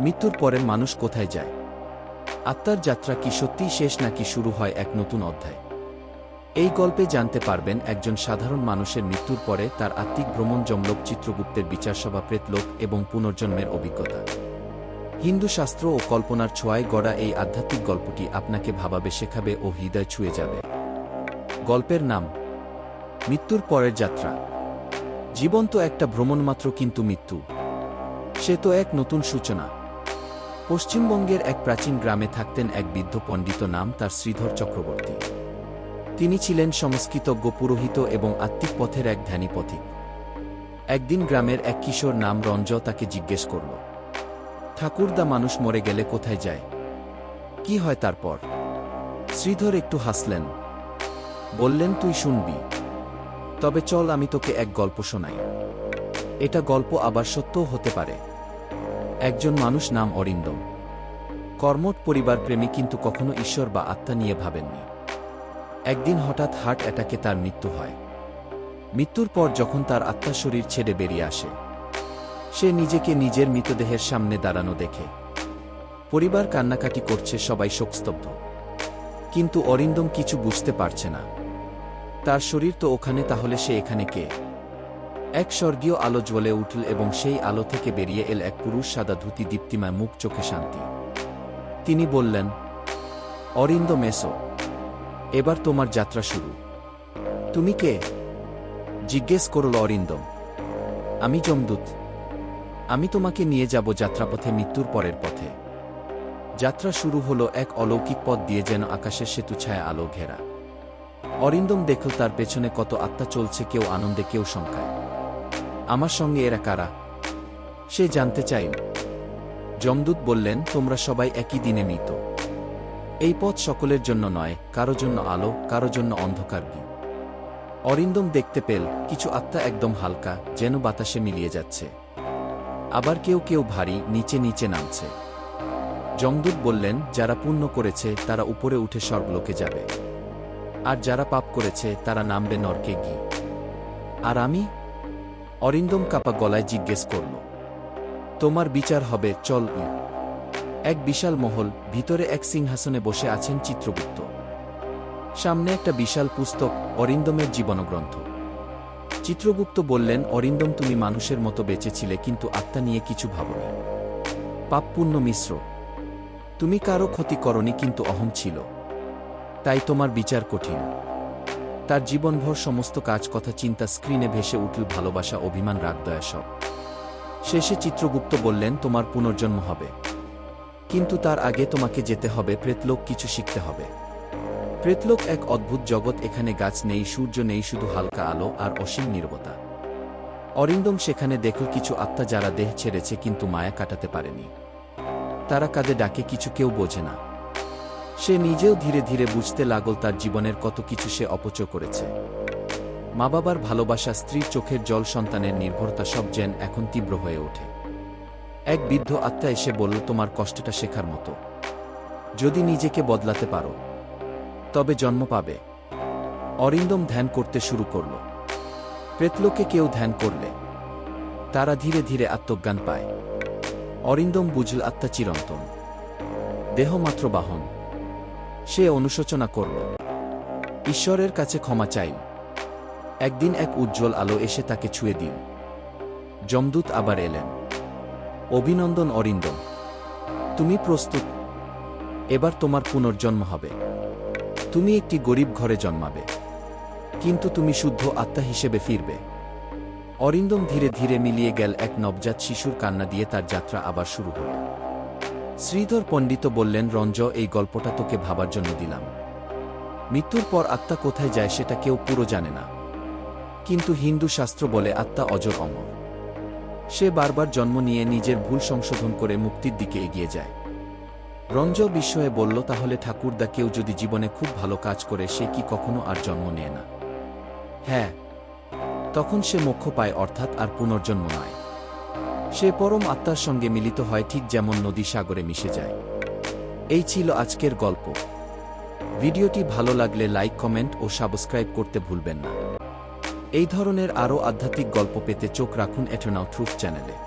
মৃত্যুর পরে মানুষ কোথায় যায়? আত্মার যাত্রা কি সত্যিই শেষ নাকি শুরু হয় এক নতুন অধ্যায়? এই গল্পে জানতে পারবেন একজন সাধারণ মানুষের মৃত্যুর পরে তার আত্মিক ভ্রমণ জমলোক চিত্রগুপ্তের বিচারসভা প্রেতলোক এবং পুনর্জন্মের অভিজ্ঞতা। হিন্দু শাস্ত্র ও কল্পনার ছোঁয়ায় গড়া এই আধ্যাত্মিক গল্পটি আপনাকে ভাবাবে, শেখাবে ও হৃদয় ছুঁয়ে যাবে। গল্পের নাম, মৃত্যুর পরের যাত্রা। জীবন তো একটা ভ্রমণ মাত্র কিন্তু মৃত্যু। সে তো এক নতুন সূচনা। পশ্চিমবঙ্গের এক প্রাচীন গ্রামে থাকতেন এক বৃদ্ধ পণ্ডিত নাম তার শ্রীধর চক্রবর্তী। তিনি ছিলেন সংস্কৃতজ্ঞ পুরোহিত এবং আত্মিক পথের এক ধ্যানী পথিক। একদিন গ্রামের এক কিশোর নাম রঞ্জ তাকে জিজ্ঞেস করল ঠাকুরদা মানুষ মরে গেলে কোথায় যায়? কি হয় তারপর? শ্রীধর একটু হাসলেন, বললেন তুই শুনবি, তবে চল আমি তোকে এক গল্প শোনাই। এটা গল্প আবার সত্যও হতে পারে। একজন মানুষ নাম অরিন্দম কর্মট পরিবার প্রেমী কিন্তু কখনো ঈশ্বর বা আত্মা নিয়ে ভাবেননি। একদিন হঠাৎ হার্ট অ্যাটাকে তার মৃত্যু হয়। মৃত্যুর পর যখন তার আত্মা শরীর ছেড়ে বেরিয়ে আসে, সে নিজেকে নিজের মৃতদেহের সামনে দাঁড়ানো দেখে। পরিবার কান্নাকাটি করছে, সবাই শোকস্তব্ধ। কিন্তু অরিন্দম কিছু বুঝতে পারছে না। তার শরীর তো ওখানে, তাহলে সে এখানে কে? এক স্বর্গীয় আলো জ্বলে উঠল এবং সেই আলো থেকে বেরিয়ে এল এক পুরুষ সাদা ধুতি দীপ্তিমায় মুখ চোখে শান্তি। তিনি বললেন, অরিন্দ মেসো, এবার তোমার যাত্রা শুরু। তুমি কে? জিজ্ঞেস করল অরিন্দম আমি যমদূত। আমি তোমাকে নিয়ে যাব যাত্রাপথে মৃত্যুর পরের পথে। যাত্রা শুরু হলো এক অলৌকিক পথ দিয়ে যেন আকাশের সেতু ছায়া আলো ঘেরা। অরিন্দম দেখল তার পেছনে কত আত্মা চলছে, কেউ আনন্দে, কেউ শঙ্কায়। আমার সঙ্গে এরা কারা? সে জানতে চাইল। যমদূত বললেন, তোমরা সবাই একই দিনে মৃত। এই পথ সকলের জন্য নয়, কারও জন্য আলো, কারও জন্য অন্ধকার কি? অরিন্দম দেখতে পেল, কিছু আত্মা একদম হালকা, যেন বাতাসে মিলিয়ে যাচ্ছে। আবার কেউ কেউ ভারী, নিচে নিচে নামছে। যমদূত বললেন, যারা পুণ্য করেছে, তারা উপরে উঠে স্বর্গলোকে যাবে। আর যারা পাপ করেছে, তারা নামবে নরকে গি আর আমি অরিন্দম কাপা গলায় জিজ্ঞেস করল, তোমার বিচার হবে, চল এক বিশাল মহল, ভিতরে এক সিংহাসনে বসে আছেন চিত্রগুপ্ত। সামনে একটা বিশাল পুস্তক, অরিন্দমের জীবনগ্রন্থ। চিত্রগুপ্ত বললেন, অরিন্দম, তুমি মানুষের মতো বেঁচেছিলে, কিন্তু আত্মা নিয়ে কিছু ভাবনি পাপ পুণ্য মিশ্র। তুমি কারও ক্ষতি করনি কিন্তু অহং ছিল। তাই তোমার বিচার কঠিন। তার জীবনভর সমস্ত কাজ কথা চিন্তা স্ক্রিনে ভেসে উঠল ভালোবাসা, অভিমান রাগ দয়া সব। শেষে চিত্রগুপ্ত বললেন, তোমার পুনর্জন্ম হবে। কিন্তু তার আগে তোমাকে যেতে হবে, প্রেতলোক কিছু শিখতে হবে। প্রেতলোক এক অদ্ভুত জগৎ, এখানে গাছ নেই, সূর্য নেই, শুধু হালকা আলো আর অসীম নির্বতা। অরিন্দম সেখানে দেখল কিছু আত্মা যারা দেহ ছেড়েছে, কিন্তু মায়া কাটাতে পারেনি। তারা কাঁদে ডাকে, কিছু কেউ বোঝে না। সে নিজেও ধীরে ধীরে বুঝতে লাগল তার জীবনের কত কিছু সে অপচয় করেছে। মা বাবার ভালোবাসা স্ত্রীর চোখের জল সন্তানের নির্ভরতা সব যেন এখন তীব্র হয়ে ওঠে। এক বৃদ্ধ আত্মা এসে বলল, তোমার কষ্টটা শেখার মতো। যদি নিজেকে বদলাতে পারো, তবে জন্ম পাবে অরিন্দম ধ্যান করতে শুরু করল। প্রেতলোকে কেউ ধ্যান করলে, তারা ধীরে ধীরে আত্মজ্ঞান পায়। অরিন্দম বুঝল, আত্মা চিরন্তন। দেহ মাত্র বাহন। সে অনুশোচনা করল। ঈশ্বরের কাছে ক্ষমা চাইল একদিন এক উজ্জ্বল আলো এসে তাকে ছুঁয়ে দিল যমদূত আবার এলেন। অভিনন্দন অরিন্দম। তুমি প্রস্তুত। এবার তোমার পুনর্জন্ম হবে। তুমি একটি গরিব ঘরে জন্মাবে। কিন্তু তুমি শুদ্ধ আত্মা হিসেবে ফিরবে। অরিন্দম ধীরে ধীরে মিলিয়ে গেল এক নবজাত শিশুর কান্না দিয়ে তার যাত্রা আবার শুরু হল। শ্রীধর পণ্ডিত বললেন, রঞ্জ, এই গল্পটা তোকে ভাবার জন্য দিলাম। মৃত্যুর পর আত্মা কোথায় যায় সেটা কেউ পুরো জানে না। কিন্তু হিন্দু শাস্ত্র বলে আত্মা অজর অমর। সে বারবার জন্ম নিয়ে নিজের ভুল সংশোধন করে মুক্তির দিকে এগিয়ে যায়। রঞ্জ বিস্ময়ে বলল, তাহলে ঠাকুরদা, কেউ যদি জীবনে খুব ভালো কাজ করে, সে কি কখনো আর জন্ম নেয় না? হ্যাঁ। তখন সে মোক্ষ পায়, অর্থাৎ আর পুনর্জন্ম নয়। সে পরম আত্মার সঙ্গে মিলিত হয় ঠিক যেমন নদী সাগরে মিশে যায়। এই ছিল আজকের গল্প। ভিডিওটি ভালো লাগলে লাইক, কমেন্ট ও সাবস্ক্রাইব করতে ভুলবেন না। এই ধরনের আরও আধ্যাত্মিক গল্প পেতে চোখ রাখুন এটনাও ট্রুথ চ্যানেলে।